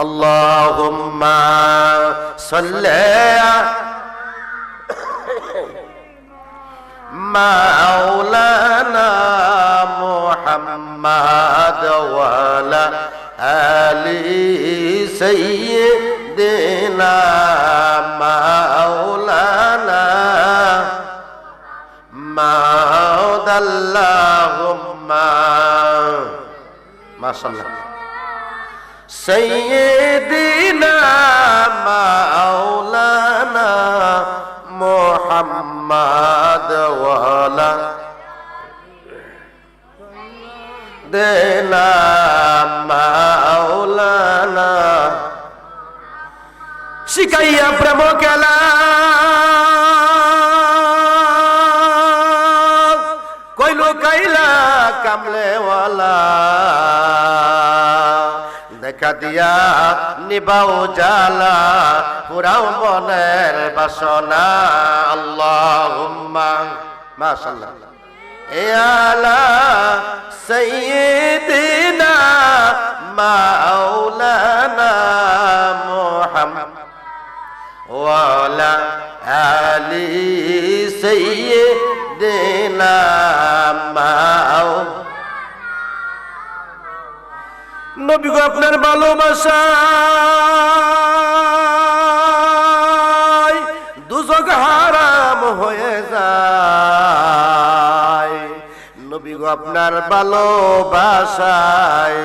اللهم صل مولانا محمد وعلى آل سيدنا مولانا مود اللهم ما شاء الله سيدنا مولانا محمد وعلى দেনা মাওলানা শিখাইয়া প্রেম খেলা কইলো কাইলা কামলেওয়ালা দিয়া নিবাও জালা পুরাও মনের বাসনা। আল্লাহুম্মা, মাশাআল্লাহ। ইয়ালা সাইয়্যিদিনা মাওলানা মুহাম্মদ ওয়ালা আলি সাইয়্যিদিনা মাও নবী গো আপনার ভালোবাসা দুজক হারাম হয়ে যায় নবী গো আপনার ভালোবাসায়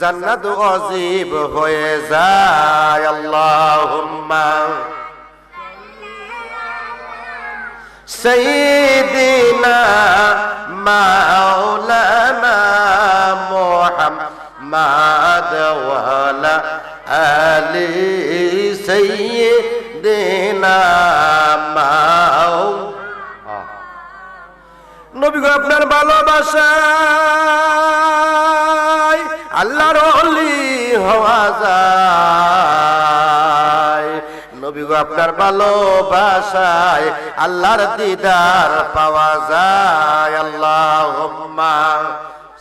জান্নাত অজীব হয়ে যায় আল্লাহুম্মা سيدنا مولانا محمد وعلى آل سيدنا مولانا নবী গো আপনার ভালোবাসায় আল্লাহর অলি হওয়া যায় নবী গো আপনার ভালোবাসায় আল্লাহর দিদার পাওয়া যায় আল্লাহ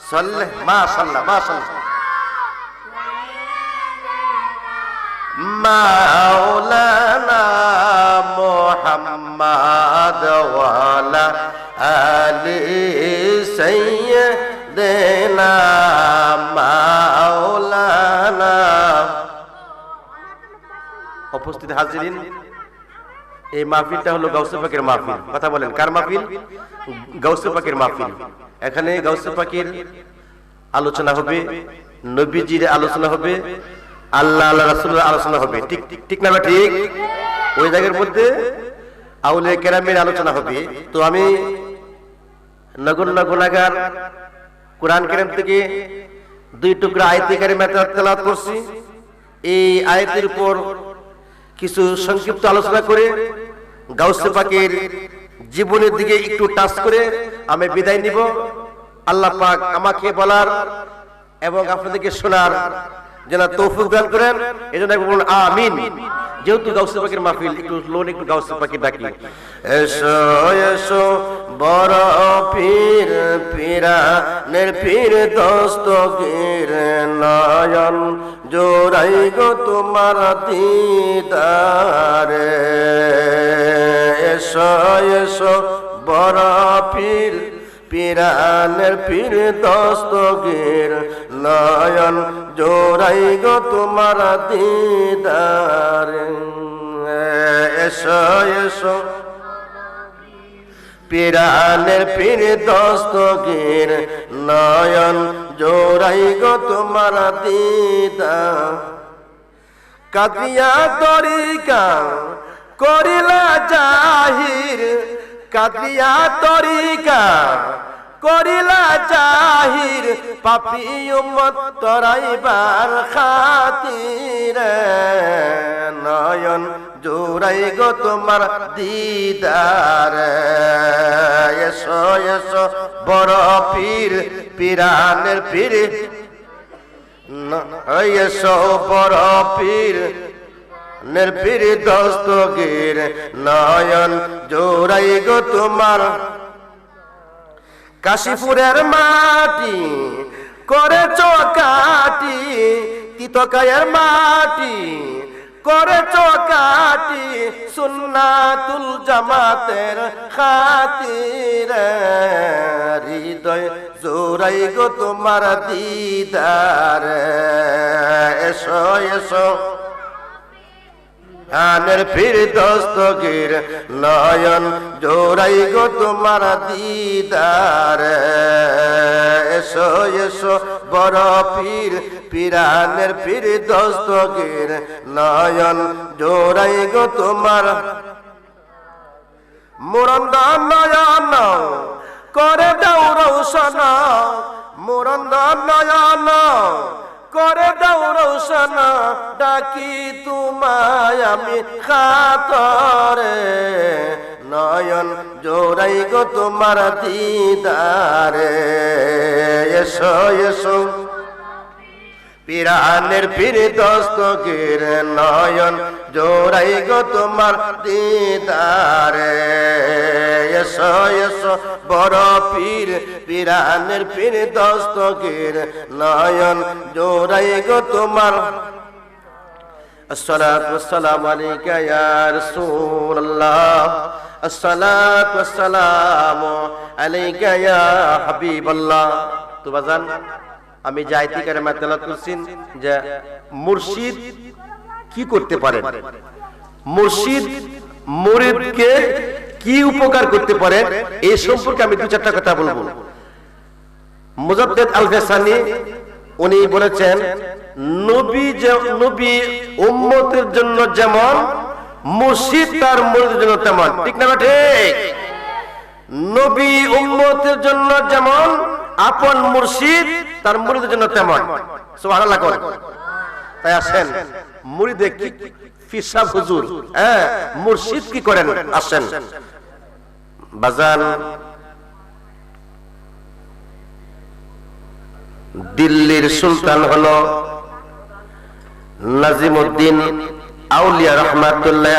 সাল্লাহ মা সাল্লাহ মা সাল্লাহ মাওলানা মোহাম্মদ ওয়ালা আলি সাইয়্যিদিনা মাওলানা। উপস্থিত হাজিরিন, এই মাহফিলটা হলো গাউসে পাকের মাহফিল। কথা বলেন, কার মাহফিল? গাউসে পাকের মাহফিল। এখানে গাউসে আলোচনা হবে, নবীজির আলোচনা হবে আল্লাহ আল্লাহ রাসুলের আলোচনা হবে। ঠিক ঠিক ঠিক না ঠিক ওই জায়গার মধ্যে আউলে কেরামের আলোচনা হবে। তো আমি নগণ্য গুণাগার কোরআন কেরাম থেকে দুই টুকরা আয়তে কারিমা করছি। এই আয়াতের উপর কিছু সংক্ষিপ্ত আলোচনা করে গাউসে পাকের জীবনের দিকে একটু টাচ করে আমি বিদায় নিব। আল্লাহ পাক আমাকে বলার এবং আপনাদেরকে শোনার যেন তৌফিক দান করেন। এই জন্য বলুন, আমিন। যেহেতু গাউসে পাখির মাহফিল, একটু লোন, একটু গাউসে পাখি ডাকি। এসো এসো, বড় পীর পীরা নের পীর দস্তগীর নয়ন জোরাই গো তোমার দিদারে। এসো এসো, বড় পীর পিরানের পীর দস্তগীর নয়ন জোরাই গো তোমার দিদার। এসো এসো। পিরানের পীর দস্তগীর নয়ন জোরাই গো তোমার দিদা কাদিয়া তরিকা করিলা জাহির কাদিয়া তরিকা করিলা জাহির পাপি উম্মত তরাইবার খাতির নয়ন জোরাই গো তোমার দিদার। এসো এসো, বড় পীর, পিরানের পীর। এসো, বড় পীর। নির্ভীর দস্তগীর নয়ন জোরাই গো তোমার। কাশীপুরের মাটি করে চকাটি তিতকায়ের মাটি করে চকাটি সুন্নাতুল জামাতের খাতির। হৃদয় জোরাই গো তোমার দিদার। এসো এসো। আনের ফির দস্তগির নয়ন জোরাই গো তোমার দিদার। এসো এসো, বড় পীর, পিরানের ফির দস্তগির নয়ন জোরাই গো তোমার। মুরন্দ নয়ন, করে দাও রৌশন মুরন্দ নয়ন করে দাও রোশনা ডাকি তোমায় আমি খাতরে। নয়ন জোরাই গো তোমার দিদারে এসো এসো। পিরানের পীর দস্তগির নয়ন জোরাই গো তোমার দিদারে এসো এসো বড় পীর পিরানের পীর দস্তগির নয়ন জোরাই গো তোমার الصلاة والسلام عليك يا رسول الله الصلاة والسلام عليك يا حبيب الله তো বাজান আমি যাইতি করে মাতালাত করছি যে মুর্শিদ কি করতে পারেন? মুর্শিদ মুরিদকে কি উপকার করতে পারেন? এই সম্পর্কে আমি দু চারটা কথা বলব। মুজাদ্দেদ আল ফেসানি উনি বলেছেন, নবী যে, নবী উম্মতের জন্য যেমন, মুর্শিদ তার মুরিদের জন্য তেমন। ঠিক না ঠিক? নবী উম্মতের জন্য যেমন আপন মুর্শিদ, তার মুরিদের জন্য তেমন। তাই আসেন, মুরিদে কি হুজুর? হ্যাঁ মুর্শিদ কি করেন? আসেন। বাজান, দিল্লির সুলতান হলো নাজিমুদ্দিন আউলিয়া রহমাতুল্লাহ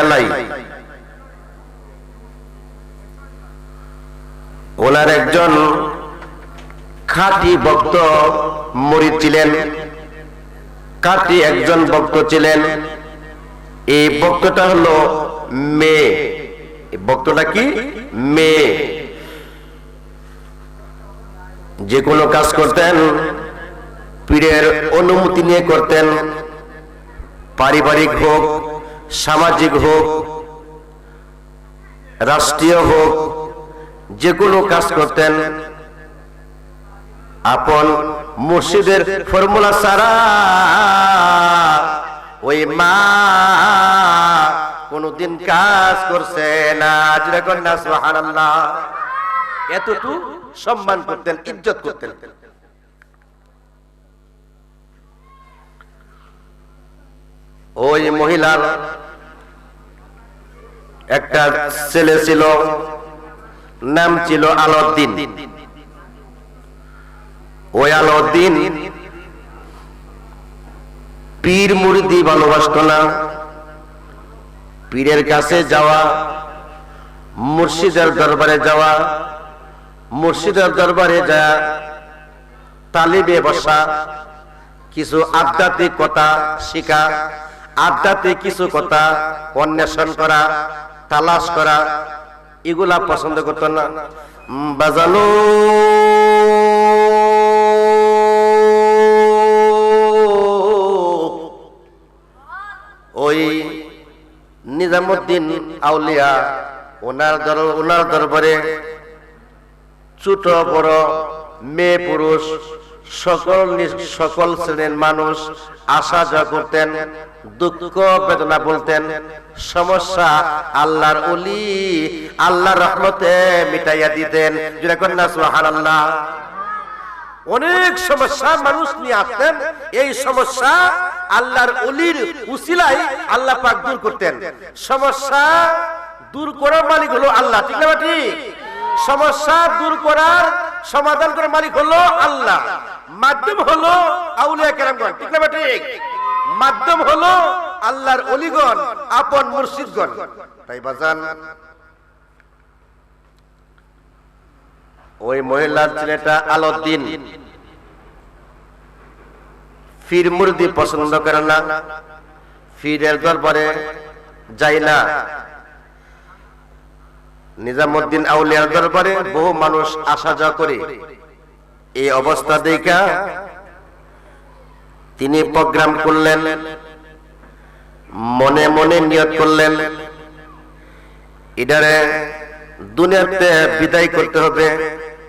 ওনার একজন খাঁটি ভক্ত মরিদ ছিলেন। খাঁটি একজন ভক্ত ছিলেন। এই ভক্তটা হলো মেয়ে। ভক্তটা কি? মেয়ে। যে কোনো কাজ করতেন, পীরের অনুমতি নিয়ে করতেন। পারিবারিক হোক, সামাজিক হোক, রাষ্ট্রীয় হোক, যে কোনো কাজ করতেন। আপন মুর্শিদের ফর্মুলা সারা ওই মা কোনদিন কাজ করছে না। সম্মান করতেন, ইজ্জত করতেন। ওই মহিলার একটা ছেলে ছিল, নাম ছিল আলাউদ্দিন। ওই আলাউদ্দিন পীর মুরিদি ভালোবাসত না। পীরের কাছে যাওয়া, মুর্শিদের দরবারে যাওয়া, মুর্শিদের দরবারে যা তালিবে বসা, কিছু আধ্যাত্মিক কথা শিখা, আধ্যাত্মিক কিছু কথা অন্বেষণ করা, তালাশ করা, এগুলা পছন্দ করতো না। বাজানো ওই নিজামুদ্দিন আউলিয়া, ওনার ওনার দরবারে ছোট, বড় মেয়ে পুরুষ, সকল সকল শ্রেণির মানুষ আসা যা করতেন, দুঃখ বেদনা বলতেন, সমস্যা আল্লাহর অলি আল্লাহর রহমতে মিটাইয়া দিতেন। আল্লাহ অনেক সমস্যা মানুষ নিয়ে আসতেন, এই সমস্যা আল্লাহর অলির উসিলাই আল্লাহ পাক দূর করতেন। সমস্যা দূর করার মালিক হলো আল্লাহ ঠিক না ঠিক? সমস্যা দূর করার সমাধান করার মালিক হলো আল্লাহ। মাধ্যম হলো আউলিয়া কেরামগণ ঠিক না ঠিক? মাধ্যম হলো আল্লাহর অলিগণ আপন মুর্শিদগণ। তাই বাজান ওই মহিলার ছেলেটা আলাউদ্দিন। ফির মুরদি পছন্দ করে না। ফিরের দরবারে যায় না। নিজামুদ্দিন আউলিয়ার দরবারে বহু মানুষ আসা যাওয়া করে। এই অবস্থা দেখা তিনি প্রোগ্রাম করলেন, মনে মনে নিয়ত করলেন, এটারে দুনিয়াতে বিদায় করতে হবে,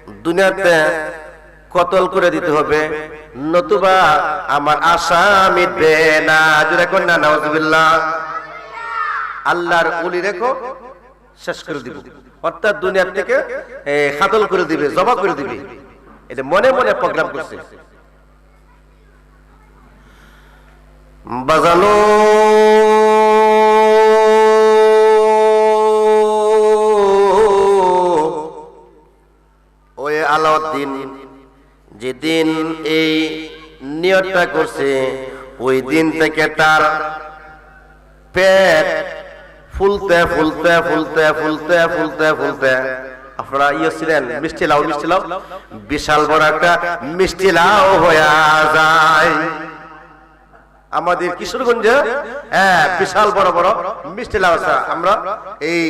দুনিয়াতে কতল করে দিতে হবে? নতুবা আমার আশা মিটবে না। নওয়াজবিল্লাহ আল্লাহর উলি রেখো, শেষ করে দিব। অর্থাৎ দুনিয়ার থেকে খাতল করে দিবে, জবা করে দিবে। এটা মনে মনে প্রোগ্রাম করছে। বাজানো ওই আলাউদ্দিন যেদিন এই নিয়তটা করছে, ওই দিন থেকে তার পেট ফুলতে ফুলতে ফুলতে ফুলতে ফুলতে ফুলতে। আপনারা ইয়ে ছিলেন? মিষ্টি লাউ মিষ্টি লাউ? বিশাল বড় একটা মিষ্টি লাউ হয়ে যায়। আমাদের কিশোরগঞ্জে হ্যাঁ বিশাল বড় বড় মিষ্টি লাউ আছে। আমরা এই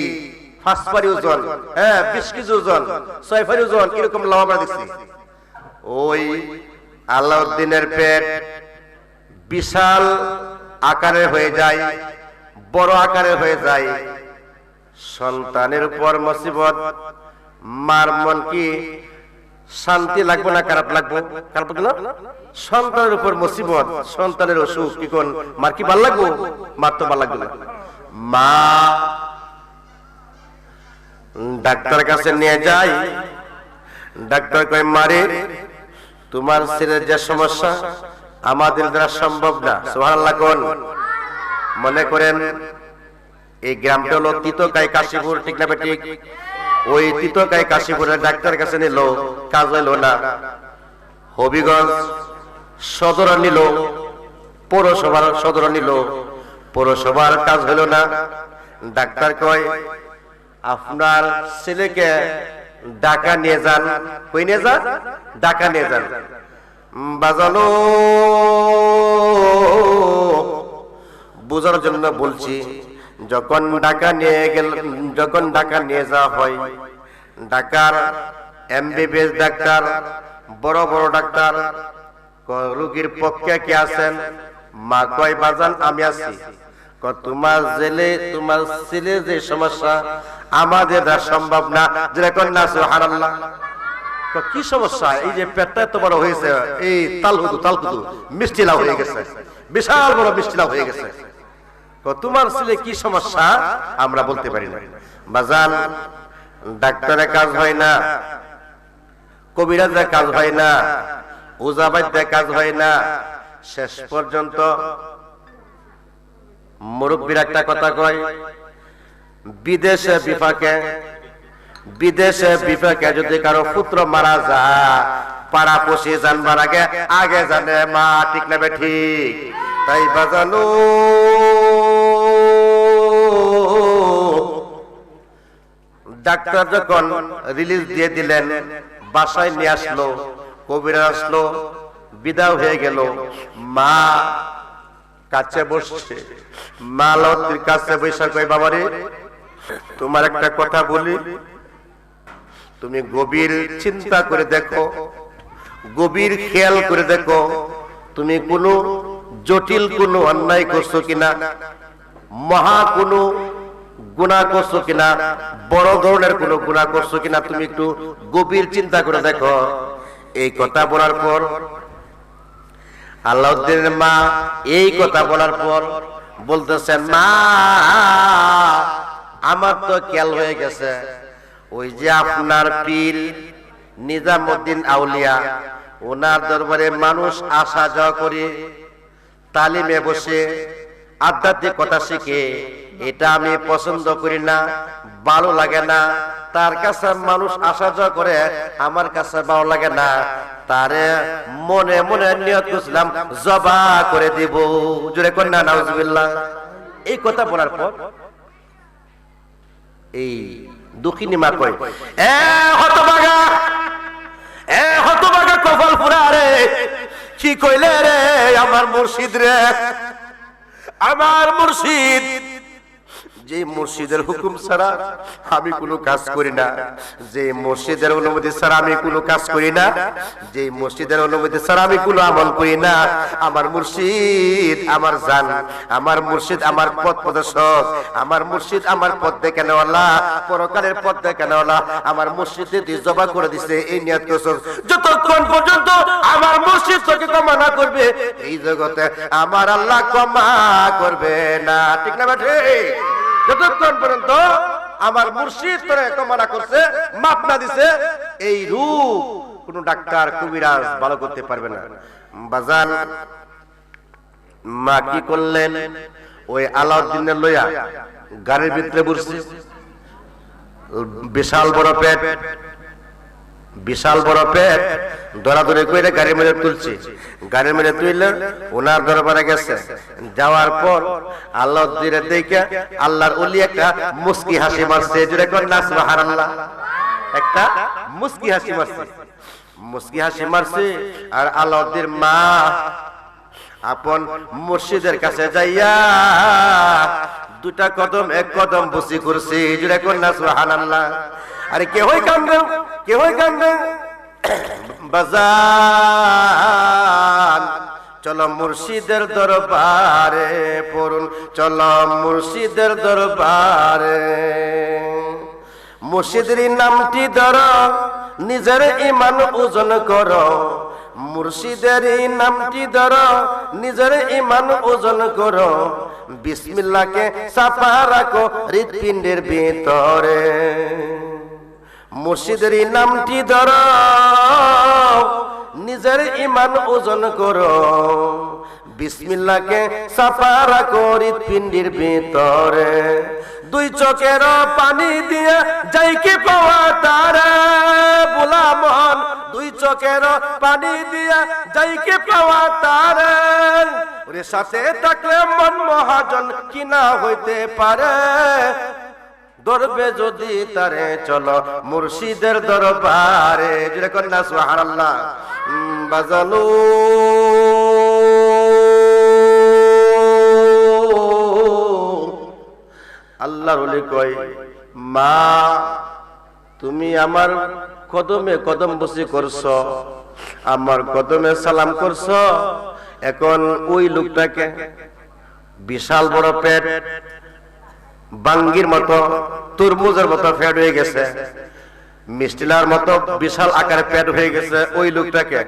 পারি ওজন হ্যাঁ বিশ কেজি ওজন, ছয় পারি ওজন এরকম লাউ আমরা দেখছি ওই আলাউদ্দিনের পেট বিশাল আকারে হয়ে যায়, বড় আকারে হয়ে যায়। সন্তানের উপর মুসিবত, মার মন কি শান্তি লাগবে না খারাপ লাগবে? খারাপ লাগবে না? সন্তানের উপর মুসিবত, সন্তানের অসুখ, কি কোন? মার কি ভালো লাগবো? মার তো ভালো লাগবে না। মা ডাক্তার কাছে নিয়ে যাই ডাক্তার কয়, মারে তোমার ছেলের যে সমস্যা, আমাদের দ্বারা সম্ভব না। কোন? মনে করেন, এই গ্রামটা হলো তিতকাই কাশীপুর, ঠিক না ঠিক ওই তিতকাই কাশীপুরের ডাক্তার কাছে নিল, কাজ হইল না। হবিগঞ্জ সদর নিল, পৌরসভার সদর নিল, পৌরসভার কাজ হইল না। ডাক্তার কয়, আপনার ছেলেকে ঢাকা নিয়ে যান। কই নিয়ে যান? ঢাকা নিয়ে যান। বাজানো, বোঝার জন্য বলছি, যখন ডাকা নিয়ে গেল, যখন ডাকা নিয়ে যাওয়া হয়, ঢাকার এমবিবিএস ডাক্তার, বড় বড় ডাক্তার, রোগীর পক্ষে কে আছেন? মা কয়, বাজান, আমি আছি। তোমার জেলে, তোমার ছেলে যে সমস্যা, আমাদের দ্বারা সম্ভব না। যেরকম না, সুবহানাল্লাহ। তো কি সমস্যা? এই যে পেটটা এত বড় হয়েছে, এই তালহুদু তালহুদু মিষ্টি লাভ হয়ে গেছে, বিশাল বড় মিষ্টি লাভ হয়ে গেছে। তোমার ছেলে কি সমস্যা? আমরা বলতে পারি না। বাজান, ডাক্তারের কাজ হয় না, কবিরাজের কাজ হয় না ওজাবাদ্যের কাজ হয় না। শেষ পর্যন্ত মুরব্বীর একটা কথা কয়, বিদেশে বিপাকে বিদেশে বিপাকে যদি কারও পুত্র মারা যায়, পাড়া পশি জানবার আগে আগে জানে মা ঠিক নেবে ঠিক। তাই বাজানো, ডাক্তার যখন রিলিজ দিয়ে দিলেন, বাসায় নিয়ে আসলো কবিরা আসলো, বিদায় হয়ে গেল, মা কাছে বসছে। মা লতির কাছে বৈশা কই বাবারে, তোমার একটা কথা বলি। তুমি গভীর চিন্তা করে দেখো, গভীর খেয়াল করে দেখো, তুমি কোনো জটিল, কোনো অন্যায় করছ কিনা, মহা কোনো গুণা করছ কিনা, বড় ধরনের কোনো গুণা করছ কিনা, তুমি একটু গভীর চিন্তা করে দেখো। এই কথা বলার পর আল্লাউদ্দিনের মা এই কথা বলার পর বলতেছেন মা, আমার তো খেয়াল হয়ে গেছে। ওই যে আপনার পীর নিজামুদ্দিন আউলিয়া, ওনার দরবারে মানুষ আসা যাওয়া করে তালিমে বসে আধ্যাত্মিক কথা শিখে, এটা আমি পছন্দ করি না, ভালো লাগে না, তার কাছে মানুষ আসা যাওয়া করে, আমার কাছে ভালো লাগে না, তারে মনে মনে নিয়ত করছিলাম, জবা করে দিব। জোরে কন্যা নাউজুবিল্লাহ। এই কথা বলার পর, এই দুঃখিনী মা কয়, এ হতবাগা এ হতবাগা কপাল পুরা রে কি কইলে রে আমার মুর্শিদ রে? আমার মুর্শিদ যে মসজিদের হুকুম ছাড়া আমি কোনো কাজ করি না। যে মসজিদের অনুমতি ছাড়া আমি কোনো কাজ করি না। যে মসজিদের অনুমতি ছাড়া আমি কোনো আমল করি না। আমার মুর্শিদ, আমার জান, আমার মুর্শিদ, আমার পথ প্রদর্শক, আমার মুর্শিদ, আমার পথ দেখানেওয়ালা পরকালের পথ দেখানেওয়ালা আমার মসজিদে তুই জবা করে দিছে, এই নিয়াত যতক্ষণ পর্যন্ত আমার মসজিদ তোকে ক্ষমা না করবে, এই জগতে আমার আল্লাহ ক্ষমা করবে না। ঠিক না বেঠে যতক্ষণ পর্যন্ত আমার মুর্শিদ তোরে কমানা করছে, মাপ না দিছে, এই রূপ কোন ডাক্তার, কবিরাজ ভালো করতে পারবে না। বাজান, মা কি করলেন? ওই আলাউদ্দিনের লইয়া গাড়ির ভিতরে বসছে বিশাল বড় পেট। বিশাল বড় পেট, দৌড়াদৌড়ি করে গাড়ি মেরে তুলছে। গাড়ি মেরে তুললে ওনার দরবারে গেছে। যাওয়ার পর আল্লাহ দেখে আল্লাহর উলি একটা মুস্কি হাসি মারছে। জুড়ে সুবহানাল্লাহ। একটা মুস্কি হাসি মারছে। মুস্কি হাসি মারছে আর আল্লাহদের মা আপন মুর্শিদের কাছে যাইয়া দুটা কদম, এক কদম বসি করছে। জুড়ে কর না সুবহানাল্লাহ। আরে কে হই কান্দে? কে হই কান্দে? বাজান, চলো মুর্শিদের দরবারে পড়ুন, চলো মুর্শিদের দরবারে। মুর্শিদের নামটি ধর, নিজের ইমান ওজন করো। মুর্শিদের নামটি ধর, নিজের ইমান ওজন করো। বিসমিল্লাহকে সাফা রাখো হৃৎপিণ্ডের ভিতরে। মুর্শিদের নামটি ধর। নিজের ইমান ওজন করো। বিসমিল্লাহকে সাফা রাখো হৃৎপিণ্ডের ভিতরে। দুই চোখের পানি দিয়ে যাই কি পাওয়া তারা। দুই চোখের পানি দিয়া যাই কি পাওয়া তারা। ওরে সাথে থাকলে মন মহাজন কিনা হইতে পারে। ধরবে যদি তারে চলো মুর্শিদের দরবারে। যেটা কন্যা সুবহানাল্লাহ। উম, বাজানো আল্লাহর ওলি কয় মা তুমি আমার কদমে কদম বসে করছ আমার কদমে সালাম করছ। এখন ওই লোকটাকে বিশাল বড় পেট বাঙ্গির মতো, তরমুজের মতো ফ্যাট হয়ে গেছে। মিষ্টিলার মতো বিশাল আকারে ফ্যাট হয়ে গেছে ওই লোকটাকে।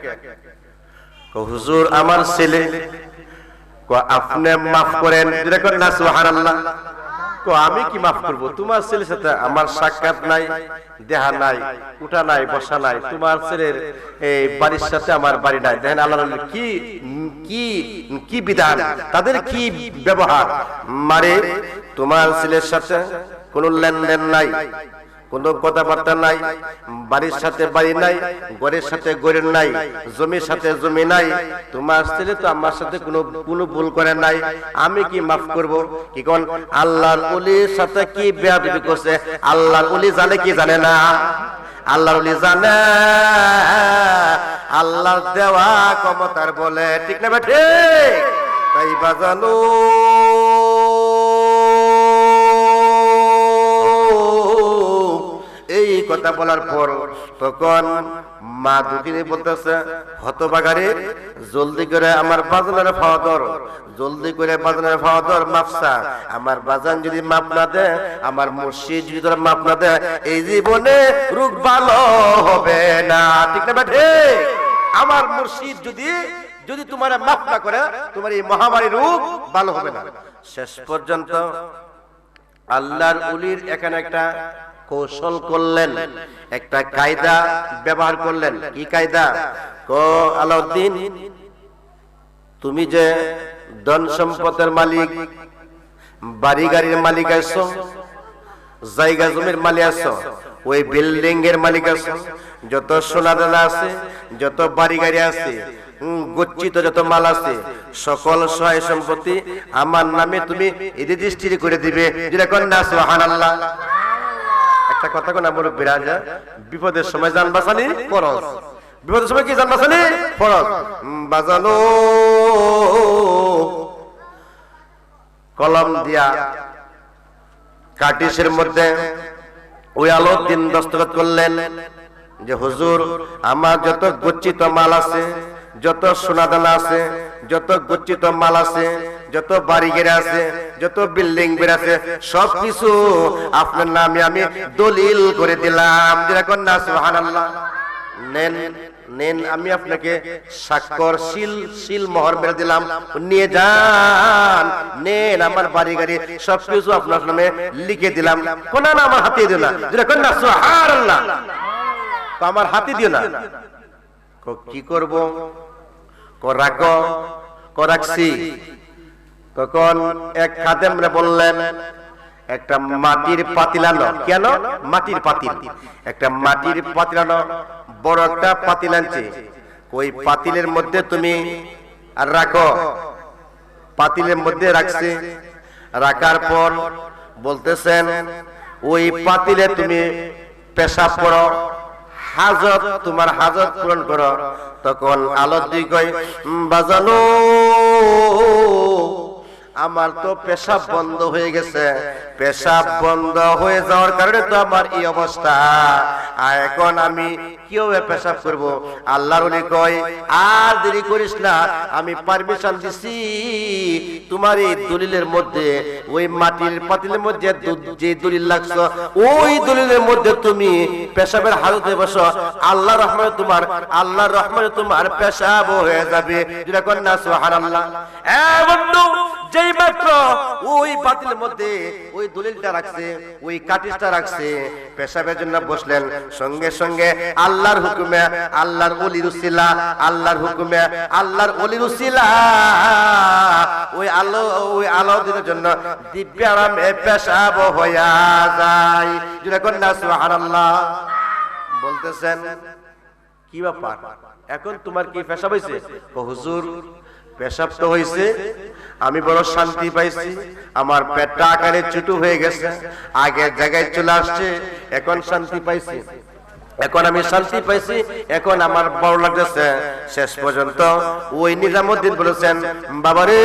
হুজুর, আমার ছেলে আপনি মাফ করেন। যেটা করেন না কো, আমি কি মাফ করব? তোমার ছেলের সাথে আমার সাক্ষাৎ নাই দেহা নাই উঠা নাই বসা নাই। তোমার ছেলের বাড়ির সাথে আমার বাড়ি নাই। দেখেন আল্লাহ কি কি কি বিধান? তাদের কি ব্যবহার? মারে তোমার ছেলের সাথে কোনো লেনদেন নাই। কোনো কথাবার্তা নাই, বাড়ির সাথে বাড়ি নাই, ঘরের সাথে ঘরের নাই, জমির সাথে জমি নাই। তোমার ছেলে তো আমার সাথে কোনো কোনো ভুল করে নাই। আমি কি মাফ করব? কি কোন আল্লাহর ওলির সাথে কি বেয়াদবি করছে? আল্লাহর ওলি জানে কি জানে না? আল্লাহর ওলি জানে। আল্লাহর দেওয়া ক্ষমতার বলে। ঠিক না বেঠে তাই বাজানো। কথা বলার পর তখন মা দুঃখিনী বলতেছে হতবাগারে জলদি করে আমার বাজানের ফাওয়াদর জলদি করে বাজানের ফাওয়াদর মাপসা আমার বাজান যদি মাপ না দেয় আমার মুর্শিদ যদি তোরা মাপ না দেয় এই জীবনে রোগ ভালো হবে না। ঠিক না বেঠে? আমার মুর্শিদ যদি যদি তোমার মাফ না করে, তোমার এই মহামারী রোগ ভালো হবে না। শেষ পর্যন্ত আল্লাহর উলির এখানে একটা কৌশল করলেন, একটা কায়দা ব্যবহার করলেন। কি কায়দা? কো, আলাউদ্দিন, তুমি যে ধন সম্পদের মালিক, বাড়ি গাড়ির মালিক আছো জায়গা জমির মালিক আছো ওই বিল্ডিং এর মালিক আছো যত সোনা দানা আছে, যত বাড়ি গাড়ি আছে গচ্ছিত যত মাল আছে, সকল সহায় সম্পত্তি আমার নামে তুমি রেজিস্ট্রি করে দিবে। যেটা কন্যা সুবহানাল্লাহ। একটা কথা কোন আমার বিরাজা বিপদের সময় যান বাঁচানি খরচ বিপদের সময় কি জান বাঁচানি ফরজ। বাজানো কলম দিয়া কাটিসের মধ্যে ওই আলো দিন দস্তখত করলেন যে, হুজুর, আমার যত গচ্ছিত মাল আছে, যত সোনাদানা আছে, যত গচ্ছিত মাল আছে যত বাড়ি গেড়ে আছে, যত বিল্ডিং বেড়ে আছে, সব কিছু আপনার নামে আমি দলিল করে দিলাম। যেরকম না, সুবহানাল্লাহ। নেন নেন, আমি আপনাকে স্বাক্ষর শিল শিল মোহর মেরে দিলাম। নিয়ে যান, নেন, আমার বাড়ি গাড়ি সবকিছু আপনার নামে লিখে দিলাম। কোন আমার হাতে দিও না। যেটা কোন না, সুবহানাল্লাহ। তো আমার হাতে দিও না। কো, কি করব? কো, রাখো, কো, রাখছি। তখন এক খাদেমরে বললেন, একটা মাটির পাতিলানো কেন মাটির পাতিল। একটা মাটির পাতিলানো বড় একটা পাতিল আনছে। ওই পাতিলের মধ্যে তুমি আর রাখো। পাতিলের মধ্যে রাখছে। রাখার পর বলতেছেন, ওই পাতিলে তুমি পেশাব করো, হাজত, তোমার হাজত পূরণ করো। তখন আলোর দিক কয় বাজানো। আমার তো পেশাব বন্ধ হয়ে গেছে। পেশাব বন্ধ হয়ে যাওয়ার কারণে তো আমার এই অবস্থা। আর এখন আমি কীভাবে পেশাব করব? আল্লাহর ওলি কয় আর দেরি করিস না আমি পারমিশন দিছি। তোমার এই দলিলের মধ্যে ওই মাটির পাতিলের মধ্যে যে দলিল লাগছ ওই দলিলের মধ্যে তুমি পেশাবের হালতে বসো। আল্লাহ রহমানে তোমার আল্লাহর রহমানে তোমার পেশাব হয়ে যাবে। যেটা কন্যা সুবহানাল্লাহ। এ বন্ধু যেই মাত্র ওই মধ্যে ওই দলিলটা রাখছে, ওই কাটিসটা রাখছে। পেশাবের জন্য বসলেন। সঙ্গে সঙ্গে আল্লাহর হুকুমে, আল্লাহর অলির উসিলা, আল্লাহর হুকুমে, আল্লাহর অলির উসিলা। ওই আলো ওই আলো দিনের জন্য দিব্য আরামে পেশাব হইয়া যায়। যেটা কন্যা সুবহানাল্লাহ। বলতেছেন, কি ব্যাপার? এখন তোমার কি পেশাব হয়েছে হুজুর পেশাব হয়েছে আমি বড় শান্তি পাইছি, আমার পেটটা আকারে ছুটু হয়ে গেছে, আগের জায়গায় চলে আসছে, এখন শান্তি পাইছি। এখন আমি শান্তি পাইছি, এখন আমার বড় লাগতেছে। শেষ পর্যন্ত ওই নিজামুদ্দিন বলেছেন, বাবারে!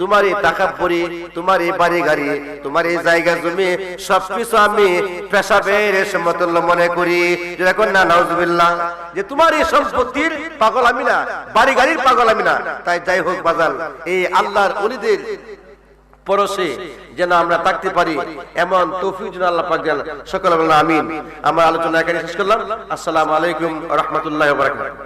তোমার এই টাকা পরি, তোমার এই বাড়ি গাড়ি, তোমার এই জায়গা জমি, সবকিছু আমি পেশাবের সমতুল্য মনে করি। যেরকম না, নাউজুবিল্লাহ, যে তোমার এই সম্পত্তির পাগল আমি না, বাড়ি গাড়ির পাগল আমি না। তাই যাই হোক বাজার এই আল্লাহর অলিদের পরশে যেন আমরা থাকতে পারি, এমন তৌফিক যেন আল্লাহ পাক দেন। সকলে আমিন। আমার আলোচনা এখানে শেষ করলাম। আসসালামু আলাইকুম রহমতুল্লাহ